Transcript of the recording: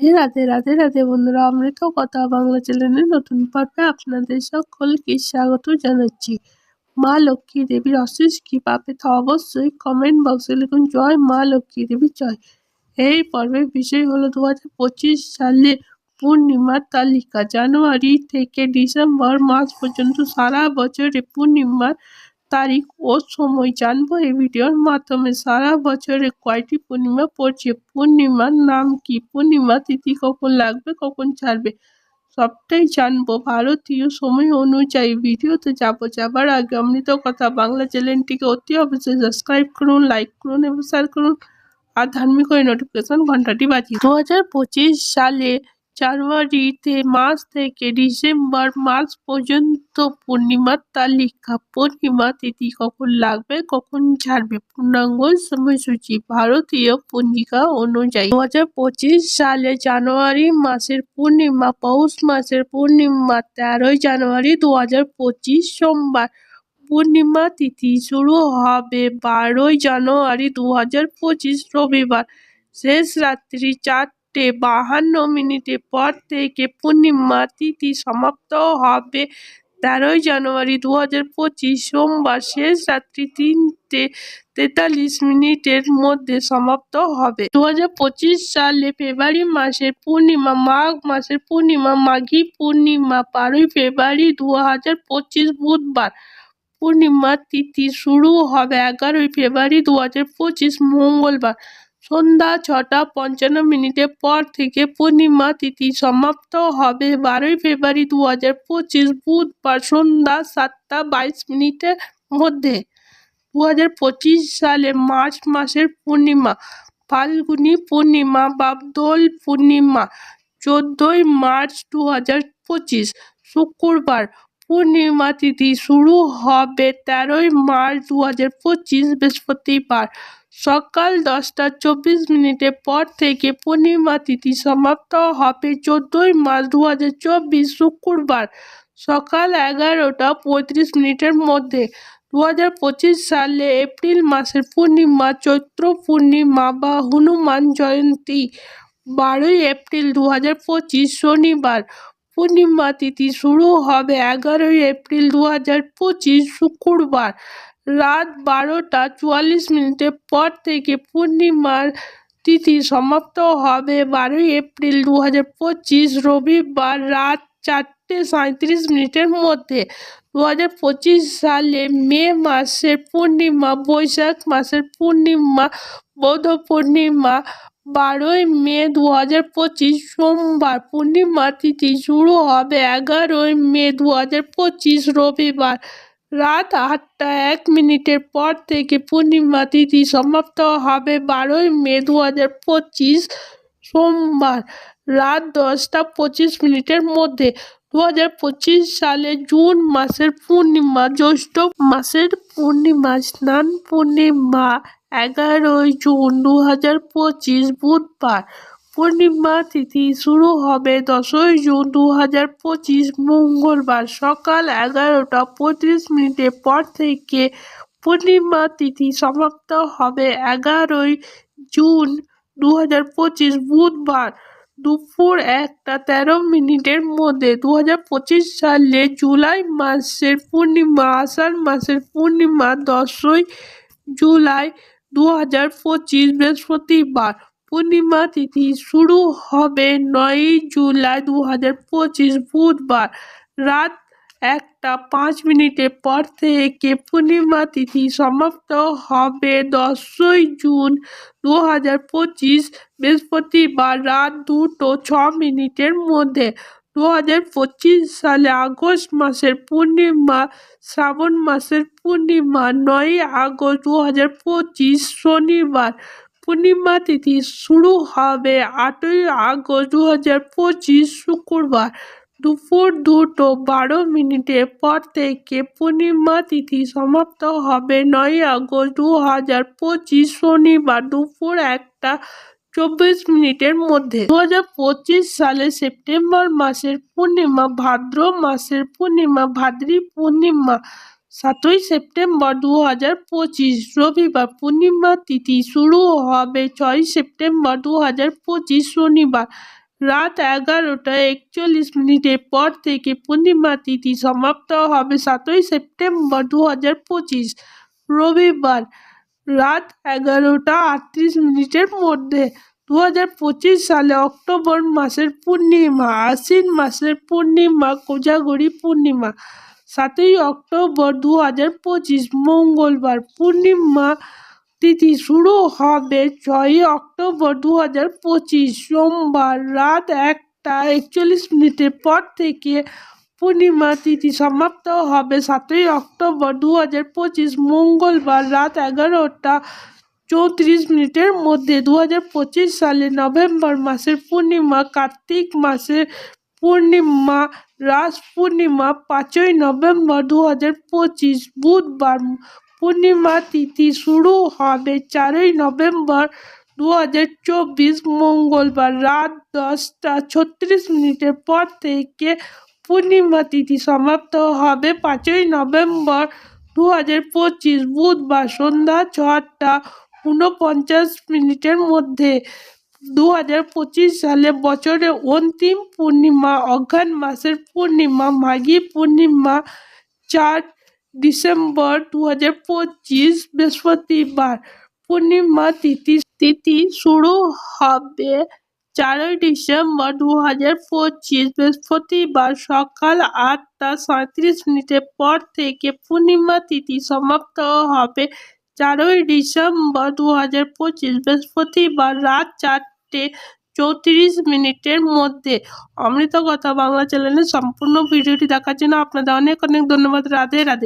রাধে রাধে রাধে বন্ধুরা অমৃত কথা বাংলা চ্যানেলের নতুন পর্বে আপনাদের সকলকে স্বাগত জানাচ্ছি। মা লক্ষ্মী দেবীর অশেষ কৃপা পেতে অবশ্যই কমেন্ট বক্সে লিখুন, জয় মা লক্ষ্মী দেবী, জয়। এই পর্বের বিষয় হলো দু সালে পূর্ণিমার তালিকা। জানুয়ারি থেকে ডিসেম্বর মাস পর্যন্ত সারা বছরে পূর্ণিমার তারিখ ও সময় জানব। এই ভিডিওর মাধ্যমে সারা বছরে কয়টি পূর্ণিমা পড়ছে? পূর্ণিমার নাম কি? পূর্ণিমা তিথি কখন লাগবে? কখন ছাড়বে? সবটাই জানব ভারতীয় সময় অনুযায়ী। ভিডিওতে যাব যাবার আগে অমৃত কথা বাংলা চ্যানেলটিকে অতি অবশ্যই সাবস্ক্রাইব করুন, লাইক করুন এবং শেয়ার করুন। আর ধার্মিক নোটিফিকেশন ঘন্টাটি বাজিয়ে দু সালে জানুয়ারিতে মাস থেকে ডিসেম্বর মাস পর্যন্ত পূর্ণিমার তালিকা। পূর্ণিমা তিথি কখন লাগবে, কখন ছাড়বে? পূর্ণাঙ্গ সময়সূচি ভারতীয় পঞ্জিকা অনুযায়ী। দু হাজার পঁচিশ সালে জানুয়ারি মাসের পূর্ণিমা, পৌষ মাসের পূর্ণিমা, তেরোই জানুয়ারি দু হাজার পঁচিশ সোমবার পূর্ণিমা তিথি শুরু হবে বারোই জানুয়ারি দু হাজার পঁচিশ রবিবার। শেষ রাত্রি চার ঘটে বাহান্ন মিনিটের পর থেকে পূর্ণিমা তিথি সমাপ্ত হবে। তেরোই জানুয়ারি দু হাজার পঁচিশ সোমবার শেষ রাত্রি তিনটে তেতাল্লিশ মিনিটের মধ্যে সমাপ্ত হবে। দু পঁচিশ সালে ফেব্রুয়ারি মাসের পূর্ণিমা, মাঘ মাসের পূর্ণিমা, মাঘী পূর্ণিমা, বারোই ফেব্রুয়ারি দু পঁচিশ বুধবার পূর্ণিমা তিথি শুরু হবে। এগারোই ফেব্রুয়ারি দু পঁচিশ মঙ্গলবার সন্ধ্যা ছটা পঞ্চান্ন মিনিটের পর থেকে পূর্ণিমা তিথি সমাপ্ত হবে। বারোই ফেব্রুয়ারি দু হাজার পঁচিশ বুধবার সন্ধ্যা সাতটা বাইশ মিনিটের মধ্যে। দু হাজার পঁচিশ সালে মার্চ মাসের পূর্ণিমা, ফাল্গুনি পূর্ণিমা বা দোল পূর্ণিমা, চোদ্দোই মার্চ দু হাজার পঁচিশ, শুক্রবার পূর্ণিমা তিথি শুরু হবে তেরোই মার্চ দু হাজার পঁচিশ বৃহস্পতিবার। সকাল দশটা চব্বিশ মিনিটের পর থেকে পূর্ণিমা তিথি সমাপ্ত হবে চোদ্দোই মার্চ দু হাজার চব্বিশ শুক্রবার। সকাল এগারোটা পঁয়ত্রিশ মিনিটের মধ্যে দু হাজার পঁচিশ সালে এপ্রিল মাসের পূর্ণিমা চৈত্র পূর্ণিমা বা হনুমান জয়ন্তী। বারোই এপ্রিল দু হাজার পঁচিশ শনিবার। পূর্ণিমা তিথি শুরু হবে এগারোই এপ্রিল দু হাজার পঁচিশ শুক্রবার। রাত বারোটা চুয়াল্লিশ মিনিটের পর থেকে পূর্ণিমার তিথি সমাপ্ত হবে বারোই এপ্রিল দু হাজার পঁচিশ রবিবার রাত চারটে সাঁত্রিশ মিনিটের মধ্যে। দু হাজার পঁচিশ সালে মে মাসের পূর্ণিমা, বৈশাখ মাসের পূর্ণিমা, বৌদ্ধ পূর্ণিমা বারোই মে দু হাজার পঁচিশ সোমবার পূর্ণিমা তিথি শুরু হবে এগারোই মে দু হাজার পঁচিশ রবিবার। রাত আটটা এক মিনিটের পর থেকে পূর্ণিমা তিথি সমাপ্ত হবে বারোই মে দু হাজার পঁচিশ সোমবার রাত দশটা পঁচিশ মিনিটের মধ্যে। দু হাজার পঁচিশ সালে জুন মাসের পূর্ণিমা, জ্যৈষ্ঠ মাসের পূর্ণিমা, স্নান পূর্ণিমা এগারোই জুন দু হাজার পঁচিশ বুধবার। পূর্ণিমা তিথি শুরু হবে দশই জুন দু হাজার পঁচিশ মঙ্গলবার সকাল এগারোটা পঁয়ত্রিশ মিনিটের পর থেকে পূর্ণিমা তিথি সমাপ্ত হবে এগারোই জুন দু হাজার পঁচিশ বুধবার। দুপুর একটা তেরো মিনিটের মধ্যে দু হাজার পঁচিশ সালে জুলাই মাসের পূর্ণিমা, আষাঢ় মাসের পূর্ণিমা, দশই জুলাই দু হাজার পঁচিশ বৃহস্পতিবার পূর্ণিমা তিথি শুরু হবে নয়ই জুলাই দু হাজার পঁচিশ বুধবার। রাত একটা পাঁচ মিনিটের পর থেকে পূর্ণিমা তিথি সমাপ্ত হবে দশই জুন দু হাজার পঁচিশ বৃহস্পতিবার রাত দুটো ছ মিনিটের মধ্যে। দু হাজার পঁচিশ সালে আগস্ট মাসের পূর্ণিমা, শ্রাবণ মাসের পূর্ণিমা, নয়ই আগস্ট দু হাজার পঁচিশ শনিবার। পূর্ণিমা তিথি শুরু হবে আটই আগস্ট দু হাজার পঁচিশ শুক্রবার। দুপুর দুটো বারো মিনিটের পর থেকে পূর্ণিমা তিথি সমাপ্ত হবে নয় আগস্ট দু হাজার পঁচিশ শনিবার দুপুর একটা চব্বিশ মিনিটের মধ্যে। দু হাজার পঁচিশ সালে সেপ্টেম্বর মাসের পূর্ণিমা, ভাদ্র মাসের পূর্ণিমা, ভাদ্রী পূর্ণিমা, সাতই সেপ্টেম্বর দু হাজার পঁচিশ, রবিবার পূর্ণিমা তিথি শুরু হবে ছয় সেপ্টেম্বর দু হাজার পঁচিশ শনিবার। রাত এগারোটা একচল্লিশ মিনিটের পর থেকে পূর্ণিমা তিথি সমাপ্ত হবে সাতই সেপ্টেম্বর দু হাজার পঁচিশ, রবিবার। রাত এগারোটা আটত্রিশ মিনিটের মধ্যে। দু হাজার পঁচিশ সালে অক্টোবর মাসের পূর্ণিমা, আশ্বিন মাসের পূর্ণিমা, কোজাগরি পূর্ণিমা। সাতই অক্টোবর দু হাজার পঁচিশ, মঙ্গলবার পূর্ণিমা তিথি শুরু হবে ছয়ই অক্টোবর দু হাজার পঁচিশ। সোমবার রাত একটা একচল্লিশ মিনিটের পর থেকে পূর্ণিমা তিথি সমাপ্ত হবে সাতই অক্টোবর দু হাজার পঁচিশ মঙ্গলবার রাত এগারোটা চৌত্রিশ মিনিটের মধ্যে দু হাজার পঁচিশ সালে নভেম্বর মাসের পূর্ণিমা, কার্তিক মাসের পূর্ণিমা, রাস পূর্ণিমা, পাঁচই নভেম্বর দু হাজার পঁচিশ বুধবার পূর্ণিমা তিথি শুরু হবে চারই নভেম্বর দু হাজার চব্বিশ মঙ্গলবার রাত দশটা ছত্রিশ মিনিটের পর থেকে পূর্ণিমা তিথি সমাপ্ত হবে পাঁচই নভেম্বর দু হাজার পঁচিশ বুধবার সন্ধ্যা ছটা ঊনপঞ্চাশ মিনিটের মধ্যে দু হাজার পঁচিশ সালে বছরের অন্তিম পূর্ণিমা অঘ্রান মাসের পূর্ণিমা, মাঘী পূর্ণিমা, চার ডিসেম্বর দু হাজার পঁচিশ বৃহস্পতিবার পূর্ণিমা তিথি তিথি শুরু হবে। চারই ডিসেম্বর দু হাজার পঁচিশ বৃহস্পতিবার সকাল আটটা সাঁত্রিশ মিনিটের পর থেকে পূর্ণিমা তিথি সমাপ্ত হবে। চারই ডিসেম্বর দু হাজার পঁচিশ বৃহস্পতিবার রাত চারটে চৌত্রিশ মিনিটের মধ্যে। অমৃত কথা বাংলা চ্যানেলের সম্পূর্ণ ভিডিওটি দেখার জন্য আপনাদের অনেক অনেক ধন্যবাদ। রাধে রাধে।